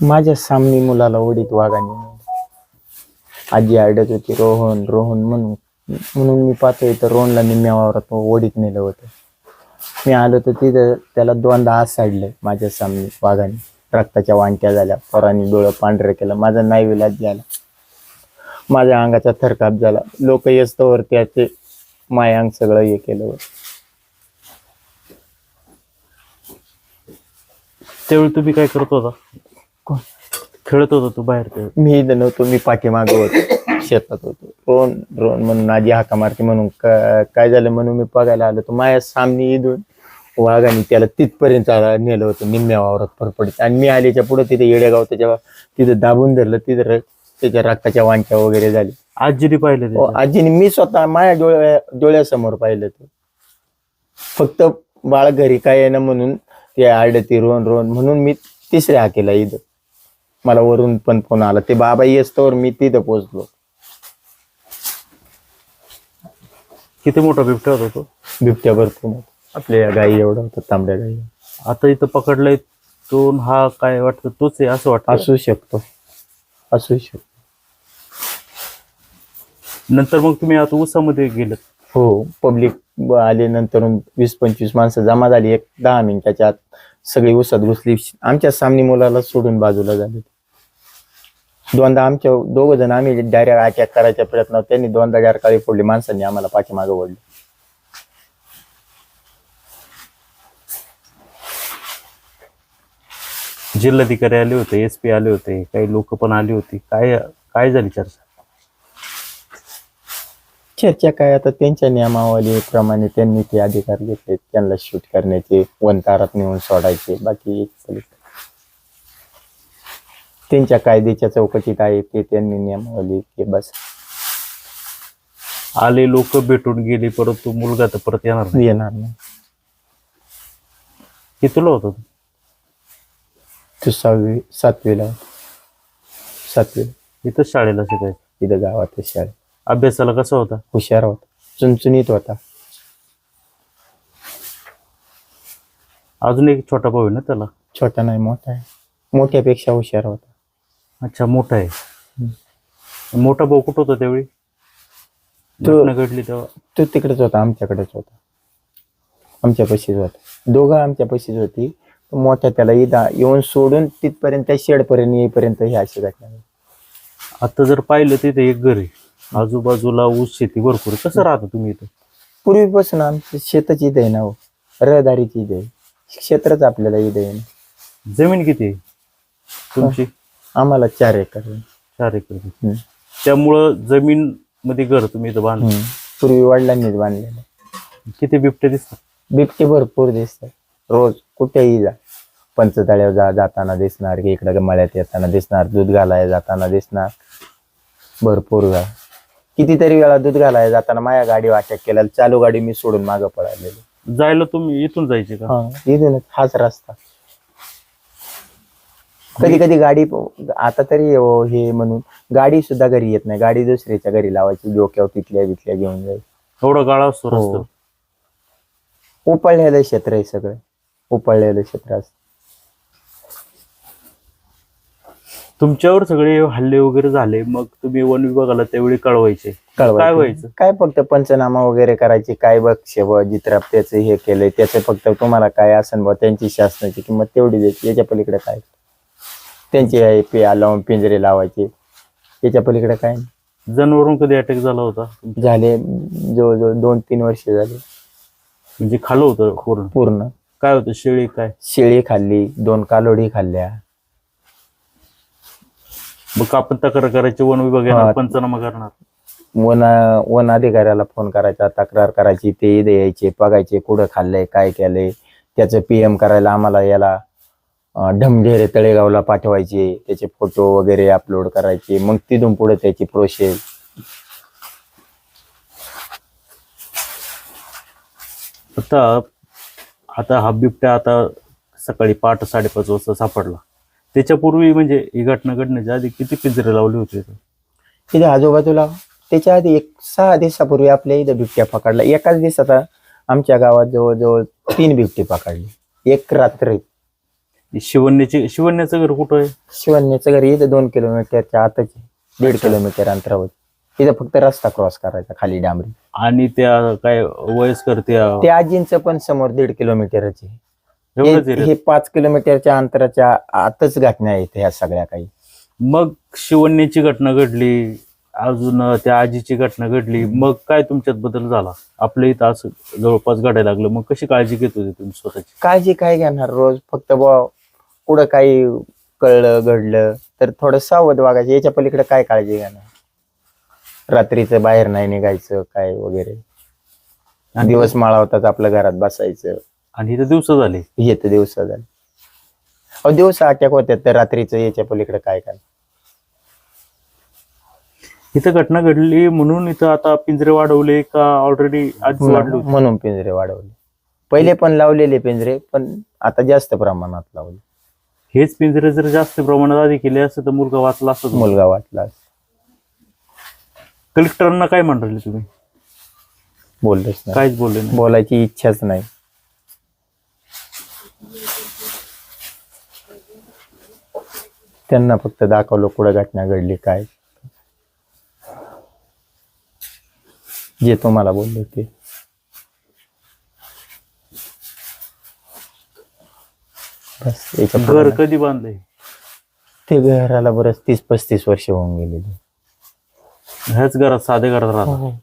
माझ्या सामनी मुलाला ओढीत वाघाने आजी अडत होती रोहन रोहन म्हणून म्हणून मी पाहतोय तर रोहनला निम्म्या वावरात ओढीत नेलं होतं. मी आलो तर तिथं त्याला दोनदा हात साडलं माझ्या सामने वाघाने. रक्ताच्या वांट्या झाल्या पोरांनी डोळं पांढरं केलं माझा नाईविलाज झाला. माझ्या अंगाचा थरकाप झाला. लोक येस्तवर त्याचे माय अंग सगळं हे केलं होतं. त्यावेळी तुम्ही काय करत होता? खेळत होता तू बाहेर मी इथं नव्हतो मी पाठीमागं होतो शेतात होतो. रोन रोन म्हणून आजी हाका मारती म्हणून. का- काय झालं म्हणून मी बघायला आलो तर माझ्या सामने इथून वाघाने त्याला तिथपर्यंत आला- नेलं होतं निम्म्या वावरात फरफडीत आणि मी आल्याच्या पुढे तिथे येडेगाव त्याच्या तिथं दाबून धरलं तिथं र- त्याच्या रक्ताच्या वांच्या वगैरे झाली. आजीने पाहिले हो, ते आजीने मी स्वतः माझ्या डोळ्या डोळ्यासमोर पाहिलं ते. फक्त बाळ घरी काय आहे ना म्हणून ते आडती रोन रोन म्हणून मी तिसऱ्या हाकेला इथं. मला वरून पण फोन आला. ते बाबा येस्तवर मी तिथं पोहोचलो. किती मोठा बिबट्या होता तो? बिबट्या भरपूर होता. आपल्या या गाई एवढं होतं तांबड्या गाई. आता इथं पकडलाय तो न हा काय वाटतं तोच आहे असं वाटतं? असू शकतो. असू शकतो. नंतर मग तुम्ही आता उसामध्ये गेलेत. हो पब्लिक आले नंतर वीस पंचवीस माणसं जमा झाली एक दहा मिनिटाच्या आत. सगळी उसात घुसली. आमच्या सामने मुलाला सोडून बाजूला झाले. दोनदा आमच्या दोघ जण आम्ही डायरेक्ट अटॅक करायच्या प्रयत्न त्यांनी दोनदा डार काळी फोडली. माणसांनी आम्हाला पाठीमागे ओढली. जिल्हाधिकारी आले होते एस पी आले होते काही लोक पण आली होती. काय काय झाली चर्चा? चर्चा काय? आता त्यांच्या नियमावलीप्रमाणे त्यांनी ते अधिकार घेतले. त्यांना शूट करण्याचे वन तारात नेऊन सोडायचे. बाकी. त्यांच्या कायद्याच्या चौकटीत आहे ते त्यांनी नियमावली के बस. आले लोक भेटून गेले परंतु मुलगा तर परत येणार नाही. येणार नाही. कितीला होता तो? तू सहावी सातवीला होता. सातवीला इथंच शाळेला शिकायचं. इथं गावात शाळेत. अभ्यासाला कसा होता? हुशार होता. चुनचुनीत होता. अजून एक छोटा भाऊ आहे ना त्याला? छोटा नाही मोठा आहे. मोठ्यापेक्षा हुशार होता. अच्छा मोठा आहे. मोठा भाऊ कुठं होता त्यावेळी? तो- घटना घडली तेव्हा? तो तिकडेच होता आमच्याकडेच होता. आमच्या पशीच होता. दोघं आमच्या पशीच होती. मोठ्या त्याला इदा येऊन सोडून तिथपर्यंत त्या शेडपर्यंत येईपर्यंत ही अशी घटना झाली. आता जर पाहिलं तिथे एक घर आहे. आजूबाजूला ऊस शेती भरपूर. कसं राहता तुम्ही इथं? पूर्वीपासून आमचं शेतच इथं आहे ना हो. रहदारीची इथं आहे. क्षेत्रच आपल्याला इथं आहे ना. जमीन किती आहे तुमची? आम्हाला चार एकर आहे. चार एकर हम्म. त्यामुळं जमीन मध्ये घर तुम्ही इथं बांधलं. हम्म. पूर्वी वडिलांनीच बांधलेलं किती बिबटे दिसतात? बिबटे भरपूर दिसतात. रोज कुठेही जा. पंचतळ्यावर जा जाताना दिसणार. की इकडं मळ्यात येताना दिसणार. दूध घालायला जाताना दिसणार. भरपूर वेळा कितीतरी वेळा दूध घालायला जाताना माझ्या गाडी अटॅक केला चालू गाडी मी सोडून मागं पळालेली जायला तुम्ही इथून जायचे का? हा इथूनच हाच रस्ता. कधी कधी गाडी प- आता तरी हो हे म्हणून गाडी सुद्धा घरी येत नाही. गाडी दुसऱ्याच्या घरी लावायची डोक्यावर तिथल्या बिथल्या घेऊन जायची. एवढा गाळा असतो हो. रस्ता उपळलेलं क्षेत्र आहे सगळं. उपळलेलं क्षेत्र असतं. तुमच्यावर सगळे हल्ले वगैरे झाले मग तुम्ही वन विभागाला त्यावेळी कळवायचे. काय कळवायचं व्हायचं? काय फक्त पंचनामा वगैरे करायची? काय बक्षे व जित्राप त्याचं हे केलंय? त्याचं फक्त तुम्हाला काय असेल बा? त्यांची शासनाची किंमत तेवढी द्यायची. याच्या पलीकडे काय? त्यांचे हे पे लावून पिंजरे लावायचे. याच्या पलीकडे काय. जनावरून कधी अटॅक झाला होता? झाले. जवळजवळ दोन तीन वर्ष झाले. म्हणजे खाल्लं होतं पूर्ण. पूर्ण. काय होतं? शेळी काय? शेळी खाल्ली दोन कालोडी खाल्ल्या. मग आपण तक्रार करायची? वन विभाग हा. पंचनामा करणार. वन वन अधिकाऱ्याला फोन करायचा तक्रार करायची ते इथे यायचे बघायचे कुठं खाल्लंय काय केलंय. त्याचं पीएम करायला आम्हाला याला अं, ढमढेरे तळेगावला पाठवायचे. त्याचे फोटो वगैरे अपलोड करायचे. मग तिथून पुढे त्याची प्रोसेस आता आता हा बिबट्या आता सकाळी पहाटे साडेपाच वाजता सापडला. त्याच्यापूर्वी म्हणजे ही घटना घडण्याच्या आधी किती पिंजरे लावले होते? इथं? तिथे आजूबाजूला त्याच्या आधी एक सहा दिवसापूर्वी आपल्या इथं बिबट्या पकडला. एकाच दिवसात आमच्या गावात जवळजवळ तीन बिबटे पकडले. एक रात्री. शिवण्याची शिवण्याचं घर कुठं आहे? शिवण्याचं घरी इथं दोन किलोमीटरच्या आतच आहे. दीड किलोमीटर अंतरावर. इथं फक्त रस्ता क्रॉस करायचा खाली डांबरी. आणि त्या काय वयस्कर त्या ते आजींचं पण समोर दीड किलोमीटरच आहे. हे-. हे पाच किलोमीटरच्या अंतराच्या आतच घटना आहेत ह्या सगळ्या काही. मग शिवण्याची घटना घडली अजून त्या आजीची घटना घडली मग काय तुमच्यात बदल झाला? आपल्या इथं असं जवळपास घडायला लागलं मग कशी काळजी घेत होती तुम्ही स्वतःची? काळजी काय घेणार रोज? फक्त बा पुढं काही कळलं घडलं तर थोडं सावध वागायचं. याच्या पलीकडे काय काळजी घेणार? रात्रीचं बाहेर नाही निघायचं काय वगैरे. दिवस माळा होताच आपल्या घरात बसायचं. आणि इथं दिवस झाले. तर दिवस झाले. अहो दिवस अटॅक होत्यात तर रात्रीचं याच्या पलीकडे काय काय इथं घटना घडली म्हणून इथं आता पिंजरे वाढवले का ऑलरेडी वाढले होते? म्हणून पिंजरे वाढवले. पहिले पण लावलेले पिंजरे पण आता जास्त प्रमाणात लावले. हेच पिंजरे जर जास्त प्रमाणात आधी केले असते तर मुलगा वाचला असत मुलगा वाटला कलेक्टरांना काय म्हणले तुम्ही? बोललोच नाही. काहीच बोलले नाही. बोलायची इच्छाच नाही. त्यांना फक्त दाखवलं कुठं घटना घडली काय. जे तुम्हाला बोलले ते. बस घर. कधी बांधलंय? ते घराला बरंच तीस पस्तीस वर्ष होऊन गेलेली. ह्याच घरात साध्या घरात राहतात.